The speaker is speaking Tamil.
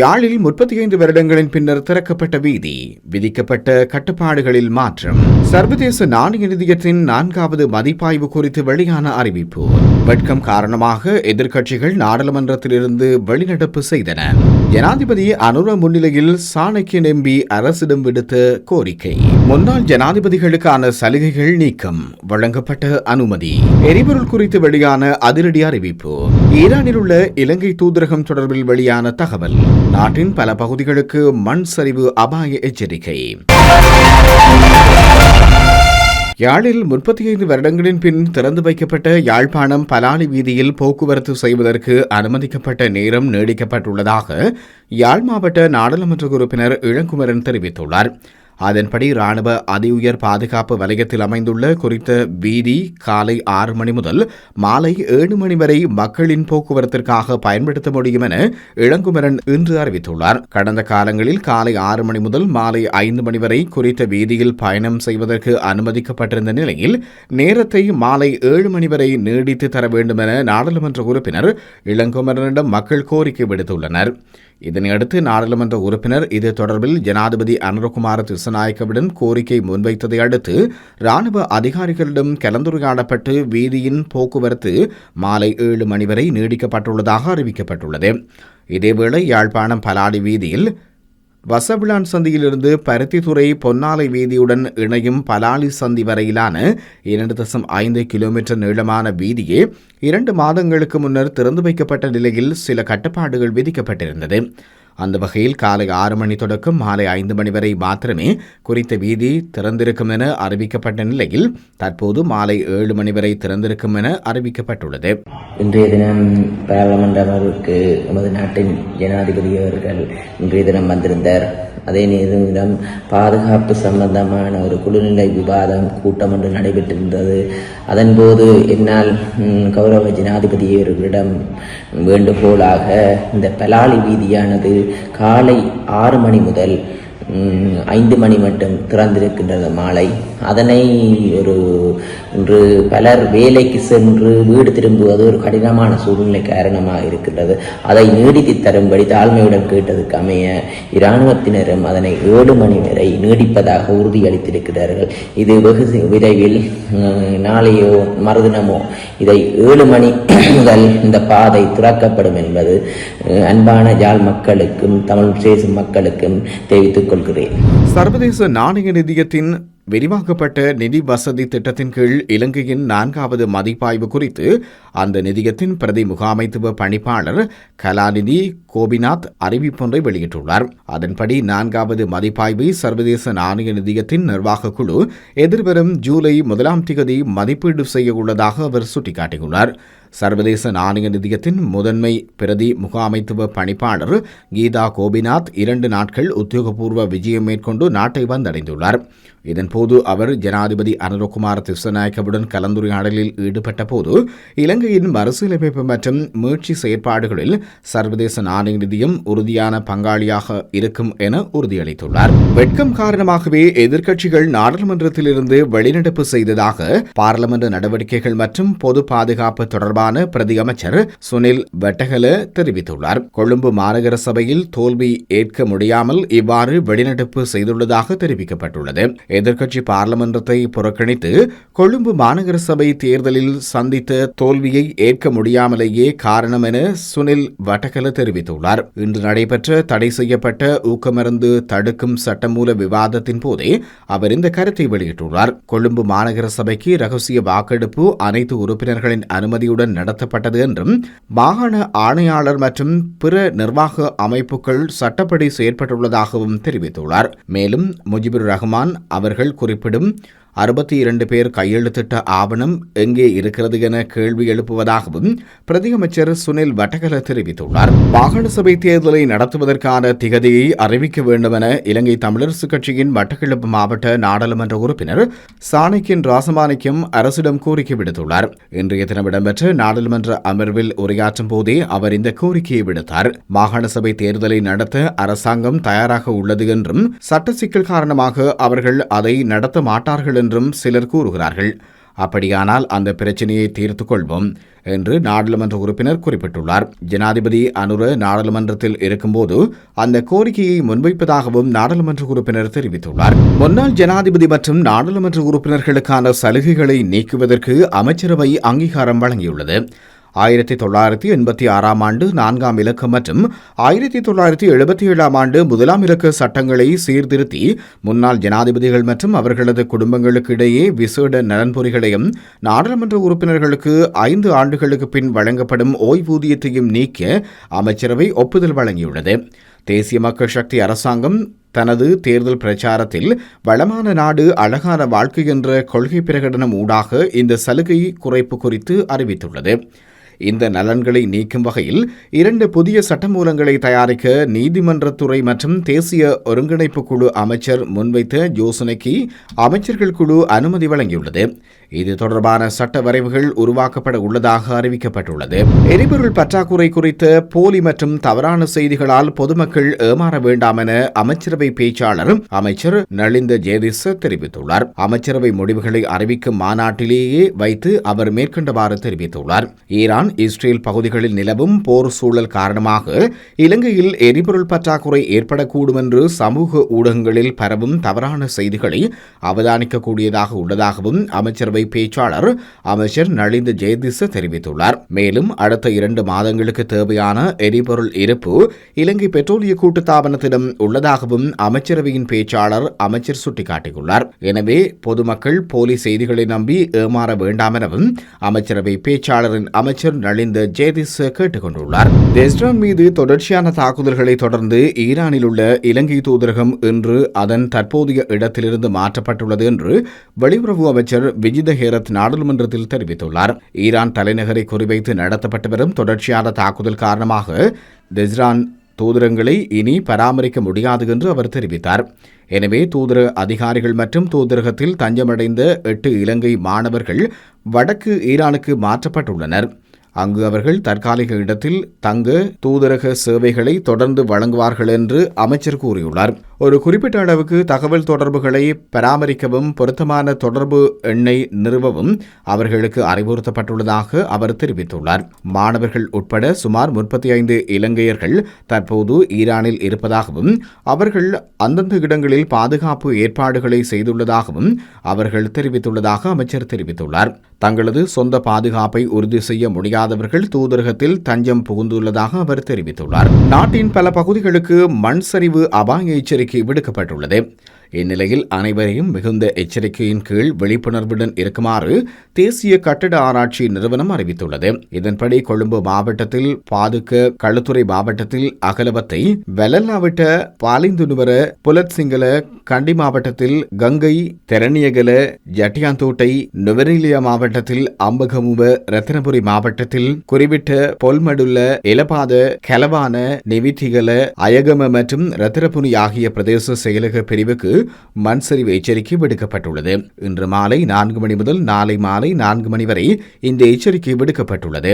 யாழில் முப்பத்தி ஐந்து வருடங்களின் பின்னர் திறக்கப்பட்ட வீதி விதிக்கப்பட்ட கட்டுப்பாடுகளில் மாற்றம். சர்வதேச நாணய நிதியத்தின் நான்காவது மதிப்பாய்வு குறித்து வெளியான அறிவிப்பு. வெட்கம் காரணமாக எதிர்க்கட்சிகள் நாடாளுமன்றத்திலிருந்து வெளிநடப்பு செய்தன. ஜனாதிபதி அனுர முன்னிலையில் சாணக்கியன் எம்பி அரசிடம் விடுத்த கோரிக்கை. முன்னாள் ஜனாதிபதிகளுக்கான சலுகைகள் நீக்கம். வழங்கப்பட்ட அனுமதி. எரிபொருள் குறித்து வெளியான அதிரடி அறிவிப்பு. ஈரானில் உள்ள இலங்கை தூதரகம் தொடர்பில் வெளியான தகவல். நாட்டின் பல பகுதிகளுக்கு மண் சரிவு அபாய எச்சரிக்கை. யாழில் முப்பத்தி ஐந்து வருடங்களின் பின் திறந்து வைக்கப்பட்ட யாழ்ப்பாணம் பலாலி வீதியில் போக்குவரத்து செய்வதற்கு அனுமதிக்கப்பட்ட நேரம் நீடிக்கப்பட்டுள்ளதாக யாழ் மாவட்ட நாடாளுமன்ற உறுப்பினர் இளங்குமரன் தெரிவித்துள்ளார். அதன்படி ராணுவ அதி உயர் பாதுகாப்பு வலயத்தில் அமைந்துள்ள குறித்த வீதி காலை ஆறு மணி முதல் மாலை ஏழு மணி வரை மக்களின் போக்குவரத்திற்காக பயன்படுத்த முடியும் என இளங்குமரன் இன்று அறிவித்துள்ளார். கடந்த காலங்களில் காலை ஆறு மணி முதல் மாலை ஐந்து மணி வரை குறித்த வீதியில் பயணம் செய்வதற்கு அனுமதிக்கப்பட்டிருந்த நிலையில் நேரத்தை மாலை ஏழு மணி வரை நீடித்து தர வேண்டும் என நாடாளுமன்ற உறுப்பினர் இளங்குமரனிடம் மக்கள் கோரிக்கை விடுத்துள்ளனர். இதனையடுத்து நாடாளுமன்ற உறுப்பினர் இது தொடர்பில் ஜனாதிபதி அனுரகுமார திசநாயக்கவிடம் கோரிக்கை முன்வைத்ததை அடுத்து ராணுவ அதிகாரிகளிடம் கலந்துரையாடப்பட்டு வீதியின் போக்குவரத்து மாலை ஏழு மணி வரை நீடிக்கப்பட்டுள்ளதாக அறிவிக்கப்பட்டுள்ளது. இதேவேளை யாழ்ப்பாணம் பலாடி வீதியில் வசவிளான் சந்தியிலிருந்து பருத்தித்துறை பொன்னாலை வீதியுடன் இணையும் பலாலி சந்தி வரையிலான இரண்டு தசம் ஐந்து கிலோமீட்டர் நீளமான வீதியே இரண்டு மாதங்களுக்கு முன்னர் திறந்து வைக்கப்பட்ட நிலையில் சில கட்டுப்பாடுகள் விதிக்கப்பட்டிருந்தது. அந்த வகையில் காலை ஆறு மணி தொடக்கம் மாலை ஐந்து மணி வரை மாத்திரமே குறித்த வீதி திறந்திருக்கும் என அறிவிக்கப்பட்ட நிலையில் தற்போது மாலை ஏழு மணி வரை திறந்திருக்கும் என அறிவிக்கப்பட்டுள்ளது. இன்றைய தினம் பாராளுமன்ற அமர்வுக்கு நமது நாட்டின் ஜனாதிபதி அவர்கள் இன்றைய தினம் வந்திருந்தார். அதே நேரம் பாதுகாப்பு சம்பந்தமான ஒரு குழுநிலை விவாதம் கூட்டம் ஒன்று நடைபெற்றிருந்தது. அதன்போது என்னால் கௌரவ ஜனாதிபதியவர்களிடம் வேண்டுகோளாக இந்த பலாலி வீதியானது காலை ஆறு மணி முதல் ஐந்து மணி மட்டும் திறந்திருக்கின்றது மாலை. அதனை ஒரு இன்று பலர் வேலைக்கு சென்று வீடு திரும்புவது ஒரு கடினமான சூழ்நிலை காரணமாக இருக்கின்றது. அதை நீடித்து தரும்படி தாழ்மையுடன் கேட்டதுக்கு அமைய இராணுவத்தினரும் அதனை ஏழு மணி வரை நீடிப்பதாக உறுதியளித்திருக்கிறார்கள். இது வெகு விரைவில் நாளையோ மறுதினமோ இதை ஏழு மணி முதல் இந்த பாதை திறக்கப்படும் என்பது அன்பான யாழ் மக்களுக்கும் தமிழ் பேசும் மக்களுக்கும் தெரிவித்துக் கொள்கிறேன். சர்வதேச நாணய நிதியத்தின் விரிவாக்கப்பட்ட நிதி வசதி திட்டத்தின் கீழ் இலங்கையின் நான்காவது மதிப்பாய்வு குறித்து அந்த நிதியத்தின் பிரதி முகாமைத்துவ பணிப்பாளர் கலாநிதி கோபிநாத் அறிவிப்பொன்றை வெளியிட்டுள்ளார். அதன்படி நான்காவது மதிப்பாய்வை சர்வதேச நாணய நிதியத்தின் நிர்வாக குழு எதிர்வரும் ஜூலை முதலாம் திகதி மதிப்பீடு செய்ய உள்ளதாக அவர் சுட்டிக்காட்டியுள்ளார். சர்வதேச நாணய நிதியத்தின் முதன்மை பிரதி முகாமைத்துவ பணிப்பாளர் கீதா கோபிநாத் இரண்டு நாட்கள் உத்தியோகபூர்வ விஜயம் மேற்கொண்டு நாட்டை வந்தடைந்துள்ளார். இதன்போது அவர் ஜனாதிபதி அனுரகுமார் திசுநாயக்கவுடன் கலந்துரையாடலில் ஈடுபட்ட போது இலங்கையின் மறுசீரமைப்பு மற்றும் மீட்சி செயற்பாடுகளில் சர்வதேச நாணய நிதியம் உறுதியான பங்காளியாக இருக்கும் என உறுதியளித்துள்ளார். வெட்கம் காரணமாகவே எதிர்க்கட்சிகள் நாடாளுமன்றத்திலிருந்து வெளிநடப்பு செய்ததாக பாராளுமன்ற நடவடிக்கைகள் மற்றும் பொது பாதுகாப்பு தொடர்பான பிரதி அமைச்சர் சுனில் வெட்டகல தெரிவித்துள்ளார். கொழும்பு மாநகர சபையில் தோல்வி ஏற்க முடியாமல் இவ்வாறு வெளிநடப்பு செய்துள்ளதாக தெரிவிக்கப்பட்டுள்ளது. எதிர்க்கட்சி பாராளுமன்றத்தை புறக்கணித்து கொழும்பு மாநகர சபை தேர்தலில் சந்தித்த தோல்வியை ஏற்க முடியாமலேயே காரணம் என சுனில் வட்டகல தெரிவித்துள்ளார். இன்று நடைபெற்ற தடை செய்யப்பட்ட ஊக்கமருந்து தடுக்கும் சட்டமூல விவாதத்தின் போதே அவர் இந்த கருத்தை வெளியிட்டுள்ளார். கொழும்பு மாநகர சபைக்கு ரகசிய வாக்கெடுப்பு அனைத்து உறுப்பினர்களின் அனுமதியுடன் நடத்தப்பட்டது என்றும் மாகாண ஆணையாளர் மற்றும் பிற நிர்வாக அமைப்புகள் சட்டப்படி செயற்பட்டுள்ளதாகவும் தெரிவித்துள்ளார். மேலும் முஜிபுர் ரஹ்மான் அவர்கள் குறிப்பிடும் அறுபத்தி இரண்டு பேர் கையெழுத்திட்ட ஆவணம் எங்கே இருக்கிறது என கேள்வி எழுப்புவதாகவும் பிரதியமைச்சர் சுனில் வட்டகல தெரிவித்துள்ளார். மாகாண சபை தேர்தலை நடத்துவதற்கான திகதியை அறிவிக்க வேண்டும் என இலங்கை தமிழரசு கட்சியின் வட்டக்கிழப்பு மாவட்ட நாடாளுமன்ற உறுப்பினர் சாணக்கியன் ராசமாணிக்கம் அரசிடம் கோரிக்கை விடுத்துள்ளார். இன்றைய தினம் இடம்பெற்ற நாடாளுமன்ற அமர்வில் உரையாற்றும் போதே அவர் இந்த கோரிக்கையை விடுத்தார். மாகாண சபை தேர்தலை நடத்த அரசாங்கம் தயாராக உள்ளது என்றும் சட்ட சிக்கல் காரணமாக அவர்கள் அதை நடத்த மாட்டார்கள் என்றும் சிலர் கூறுகிறார்கள். அப்படியானால் அந்த பிரச்சினையை தீர்த்துக் கொள்வோம் என்று நாடாளுமன்ற உறுப்பினர் குறிப்பிட்டுள்ளார். ஜனாதிபதி அனுர நாடாளுமன்றத்தில் இருக்கும்போது அந்த கோரிக்கையை முன்வைப்பதாகவும் நாடாளுமன்ற உறுப்பினர் தெரிவித்துள்ளார். முன்னாள் ஜனாதிபதி மற்றும் நாடாளுமன்ற உறுப்பினர்களுக்கான சலுகைகளை நீக்குவதற்கு அமைச்சரவை அங்கீகாரம் வழங்கியுள்ளது. ஆயிரத்தி தொள்ளாயிரத்தி எண்பத்தி ஆறாம் ஆண்டு நான்காம் இலக்கு மற்றும் ஆயிரத்தி தொள்ளாயிரத்தி எழுபத்தி ஏழாம் ஆண்டு முதலாம் இலக்கு சட்டங்களை சீர்திருத்தி முன்னாள் ஜனாதிபதிகள் மற்றும் அவர்களது குடும்பங்களுக்கு இடையே விசேட நலன்புரிகளையும் நாடாளுமன்ற உறுப்பினர்களுக்கு ஐந்து ஆண்டுகளுக்கு பின் வழங்கப்படும் ஓய்வூதியத்தையும் நீக்க அமைச்சரவை ஒப்புதல் வழங்கியுள்ளது. தேசிய மக்கள் சக்தி அரசாங்கம் தனது தேர்தல் பிரச்சாரத்தில் வளமான நாடு அழகான வாழ்க்கை என்ற கொள்கை பிரகடனம் ஊடாக இந்த சலுகை குறைப்பு குறித்து அறிவித்துள்ளது. இந்த நலன்களை நீக்கும் வகையில் இரண்டு புதிய சட்டமூலங்களை தயாரிக்க நீதிமன்றத்துறை மற்றும் தேசிய ஒருங்கிணைப்பு குழு அமைச்சர் முன்வைத்த யோசனைக்கு அமைச்சர்கள் குழு அனுமதி வழங்கியுள்ளது. இது தொடர்பான சட்ட வரைவுகள் உருவாக்கப்பட உள்ளதாக அறிவிக்கப்பட்டுள்ளது. எரிபொருள் பற்றாக்குறை குறித்த போலி மற்றும் தவறான செய்திகளால் பொதுமக்கள் ஏமாற வேண்டாம் என அமைச்சரவை பேச்சாளர் அமைச்சர் நளிந்த ஜேதிஸ் தெரிவித்துள்ளார். அமைச்சரவை முடிவுகளை அறிவிக்கும் மாநாட்டிலேயே வைத்து அவர் மேற்கண்டவாறு தெரிவித்துள்ளார். ஈரான் இஸ்ரேல் பகுதிகளில் நிலவும் போர் சூழல் காரணமாக இலங்கையில் எரிபொருள் பற்றாக்குறை ஏற்படக்கூடும் என்று சமூக ஊடகங்களில் பரவும் தவறான செய்திகளை அவதானிக்கக்கூடியதாக உள்ளதாகவும் அமைச்சரவை பேச்சாளர் அமைச்சர் நளிந்த ஜெயதிச தெரிவித்துள்ளார். மேலும் அடுத்த இரண்டு மாதங்களுக்கு தேவையான எரிபொருள் இருப்பு இலங்கை பெட்ரோலிய கூட்டுத்தாபனத்திடம் உள்ளதாகவும் அமைச்சரவையின் பேச்சாளர் அமைச்சர் சுட்டிக்காட்டியுள்ளார். எனவே பொதுமக்கள் போலி செய்திகளை நம்பி ஏமாற வேண்டாம் எனவும் அமைச்சரவை பேச்சாளரின் அமைச்சர் நளிந்த ஜெயதிஸ் கேட்டுக் கொண்டுள்ளார் தெஸ்ரான் மீது தொடர்ச்சியான தாக்குதல்களை தொடர்ந்து ஈரானில் உள்ள இலங்கை தூதரகம் இன்று அதன் தற்போதைய இடத்திலிருந்து மாற்றப்பட்டுள்ளது என்று வெளியுறவு அமைச்சர் விஜித ஹேரத் நாடாளுமன்றத்தில் தெரிவித்துள்ளார். ஈரான் தலைநகரை குறிவைத்து நடத்தப்பட்டு வரும் தொடர்ச்சியான தாக்குதல் காரணமாக தெஸ்ரான் தூதரங்களை இனி பராமரிக்க முடியாது என்று அவர் தெரிவித்தார். எனவே தூதர அதிகாரிகள் மற்றும் தூதரகத்தில் தஞ்சமடைந்த எட்டு இலங்கை மாணவர்கள் வடக்கு ஈரானுக்கு மாற்றப்பட்டுள்ளனர். அங்கு அவர்கள் தற்காலிக இடத்தில் தங்க தூதரக சேவைகளை தொடர்ந்து வழங்குவார்கள் என்று அமைச்சர் கூறியுள்ளார். ஒரு குறிப்பிட்ட அளவுக்கு தகவல் தொடர்புகளை பராமரிக்கவும் பொருத்தமான தொடர்பு எண்ணை நிறுவவும் அவர்களுக்கு அறிவுறுத்தப்பட்டுள்ளதாக அவர் தெரிவித்துள்ளார். மாணவர்கள் உட்பட சுமார் முப்பத்தி ஐந்து இலங்கையர்கள் தற்போது ஈரானில் இருப்பதாகவும் அவர்கள் அந்தந்த இடங்களில் பாதுகாப்பு ஏற்பாடுகளை செய்துள்ளதாகவும் அவர்கள் தெரிவித்துள்ளதாக அமைச்சர் தெரிவித்துள்ளார். தங்களது சொந்த பாதுகாப்பை உறுதி செய்ய முடியாதவர்கள் தூதரகத்தில் தஞ்சம் புகுந்துள்ளதாக அவர் தெரிவித்துள்ளார். நாட்டின் பல பகுதிகளுக்கு மண் சரிவு அபாய எச்சரிக்கை விடுக்கப்பட்டுள்ளது. இந்நிலையில் அனைவரையும் மிகுந்த எச்சரிக்கையின் கீழ் விழிப்புணர்வுடன் இருக்குமாறு தேசிய கட்டட ஆராய்ச்சி நிறுவனம் அறிவித்துள்ளது. இதன்படி கொழும்பு மாவட்டத்தில் பாதுக்க களுத்துறை மாவட்டத்தில் அகலவத்தை வெலல்லாவிட்ட பாலிந்துனுவர புலத்சிங்கள கண்டி மாவட்டத்தில் கங்கை தெரணியகல ஜட்டியாந்தோட்டை நுவரெலியா மாவட்டத்தில் அம்பகமுவ ரத்தினபுரி மாவட்டத்தில் குறிவிட்ட பொல்மடுள்ள இலபாத கலவான நெவித்திகல அயகம மற்றும் ரத்திரபுனி ஆகிய பிரதேச செயலக பிரிவுக்கு மண் சரிவு எச்சரிக்கை விடுக்கப்பட்டுள்ளது. இன்று மாலை நான்கு மணி முதல் நாளை மாலை நான்கு மணி வரை இந்த எச்சரிக்கை விடுக்கப்பட்டுள்ளது.